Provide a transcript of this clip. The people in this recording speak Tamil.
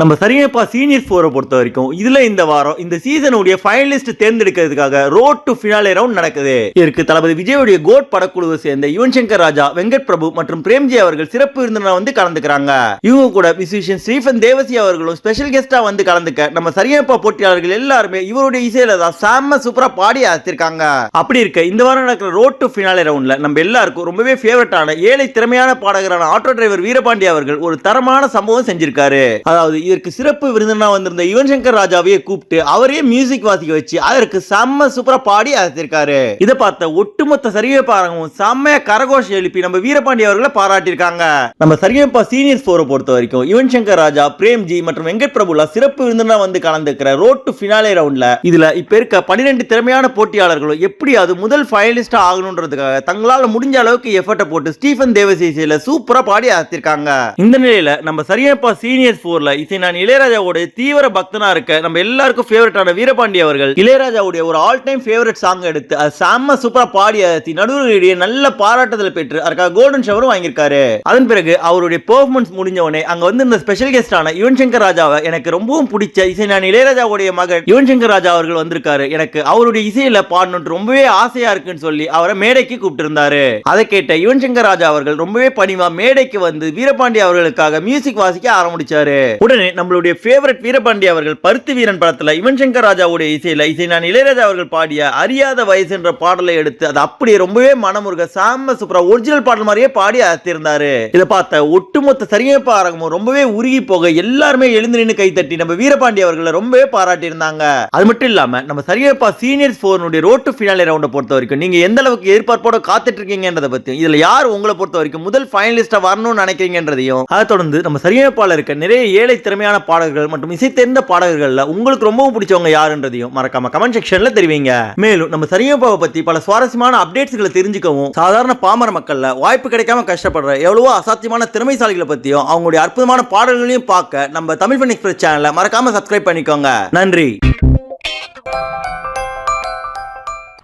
நம்ம சரியப்பா சீனியர் ஃபோரை பொறுத்த வரைக்கும் இதுல இந்த வாரம் இந்த சீசனுடைய ஃபைனலிஸ்ட் தேர்ந்தெடுக்கிறதுக்காக ரோட் டு ஃபினாலே ரவுண்ட் நடக்குது. இதற்கு தளபதி விஜயுடைய கோட் படக்குழுவை சேர்ந்த யுவன் சங்கர் ராஜா வெங்கட் பிரபு மற்றும் பிரேம்ஜி அவர்கள் சிறப்பு விருந்தினர் வந்து கலந்துக்கிறாங்க. இவங்க கூட மியூசிஷியன் ஸ்ரீஃபன் தேவசி அவர்களும் ஸ்பெஷல் கெஸ்டா வந்து கலந்துக்க நம்ம சரியப்பா போட்டியாளர்கள் எல்லாருமே இவருடைய இசையில தான் செம்ம சூப்பரா பாடி அசத்திருக்காங்க அப்படி இருக்க இந்த வாரம் நடக்கிற ரோட் டு ஃபினாலே ரவுண்ட்ல நம்ம எல்லாருக்கும் ரொம்பவே ஃபேவரட்டான ஏழை திறமையான பாடகரான ஆட்டோ டிரைவர் வீரபாண்டி அவர்கள் ஒரு தரமான சம்பவம் செஞ்சிருக்காரு. அதாவது இதற்கு சிறப்பு விருந்தினா வந்திருந்த யுவன் சங்கர் ராஜாவையே கூப்பிட்டு அவரே மியூசிக் வாசிக்க வச்சு அதற்கு செம்ம சூப்பரா பாடி அசத்திருக்காரு. இதை பார்த்த ஒட்டுமொத்த சரியப்பாரங்களும் செம்மையா கரகோஷம் எழுப்பி நம்ம வீரபாண்டி அவர்களை பாராட்டியிருக்காங்க. நம்ம சரியப்பா சீனியர்ஸ் போரை பொறுத்த வரைக்கும் யுவன் சங்கர் ராஜா பிரேம்ஜி மற்றும் வெங்கட் பிரபுலா சிறப்பு விருந்தினா வந்து கலந்துக்கிற ரோட் டு ஃபினாலே ரவுண்ட்ல இதுல இப்ப இருக்க பன்னிரெண்டு திறமையான போட்டியாளர்களும் எப்படி அது முதல் ஃபைனலிஸ்டா ஆகணுன்றதுக்காக தங்களால முடிஞ்ச அளவுக்கு எஃபர்ட்டை போட்டு ஸ்டீஃபன் தேவசேசியில சூப்பரா பாடி அசத்திருக்காங்க. இந்த நிலையில நம்ம சரியப்பா சீனியர்ஸ் போர்ல இசை நான் இளையராஜாவோட தீவிர பக்தனா இருக்க நம்ம எல்லாருக்கும் ஃபேவரட்டான வீரபாண்டி அவர்கள் இளையராஜாவுடைய ஒரு ஆல் டைம் ஃபேவரட் சாங் எடுத்து அது செம்ம சூப்பரா பாடி அசத்தி நடுவர்களிடையே நல்ல பாராட்டுதல் பெற்று அதுக்காக கோல்டன் ஷவரும் வாங்கியிருக்காரு. அதன் பிறகு அவருடைய பெர்ஃபார்மன்ஸ் முடிஞ்ச உடனே அங்க வந்து இந்த ஸ்பெஷல் கெஸ்டான யுவன் சங்கர் ராஜாவை எனக்கு ரொம்பவும் பிடிச்ச இசை நான் இளையராஜாவுடைய மகன் யுவன் சங்கர் ராஜா அவர்கள் வந்திருக்காரு. எனக்கு அவருடைய இசையில பாடணும்னு ரொம்பவே ஆசையா இருக்குன்னு சொல்லி அவரை மேடைக்கு கூப்பிட்டுருந்தாரு. அதை கேட்ட யுவன் சங்கர் ராஜா அவர்கள் ரொம்பவே பணிவா மேடைக்கு வந்து வீரபாண்டி அவர்களுக்காக மியூசிக் வாசிக்க ஆரம்பிச்சாரு. உடனே நம்மளுடைய ஃபேவரட் வீரபாண்டிய அவர்கள் பருத்தி வீரன் படத்தில் யுவன் சங்கர் ராஜாவுடைய இசையில் இசை நான் இளையராஜா அவர்கள் பாடிய அறியாத வயசு என்ற பாடலை எடுத்து அது அப்படியே ரொம்பவே மனமுருக சாம சூப்பரா ஒரிஜினல் பாடல் மாதிரியே பாடி அசத்திருந்தாரு. இதை பார்த்த ஒட்டுமொத்த சரியப்ப அரங்கமும் ரொம்பவே உருகி போக எல்லாருமே எழுந்து நின்று கை தட்டி நம்ம வீரபாண்டிய அவர்களை ரொம்பவே பாராட்டி இருந்தாங்க அது மட்டும் இல்லாம நம்ம சரியப்பா சீனியர்ஸ் போர்னுடைய ரோட்டு ஃபினாலே ரவுண்டை பொறுத்த வரைக்கும் நீங்க எந்த அளவுக்கு எதிர்பார்ப்போட காத்துட்டு இருக்கீங்கன்றதை பத்தி இதுல யார் உங்களை பொறுத்த வரைக்கும் முதல் ஃபைனலிஸ்டா வரணும்னு நினைக்கிறீங்கன்றதையும் அதை தொடர்ந்து நம்ம சரியப்பால இருக்க நிறைய ஏழை திறமையான பாடகர்கள் மற்றும் இசை தெரிந்த பாடகர்கள்ல உங்களுக்கு ரொம்பவும் பிடிச்சவங்க யாருன்றதையும் மறக்காம கமெண்ட் செக்ஷன்ல தெரிவிங்க. மேலும் நம்ம சரியப்பாவை பத்தி பல சுவாரஸ்யமான அப்டேட்ஸ்களை தெரிஞ்சுக்கவும் சாதாரண பாமர மக்கள்ல வாய்ப்பு கிடைக்காம கஷ்டப்படுற எவ்வளவோ அசாத்தியமான திறமைசாலிகளை பத்தியும் அவங்களுடைய அற்புதமான பாடல்களையும் பார்க்க நம்ம தமிழ் ஃபன் எக்ஸ்பிரஸ் சேனலை மறக்காம சப்ஸ்கிரைப் பண்ணிக்கோங்க. நன்றி.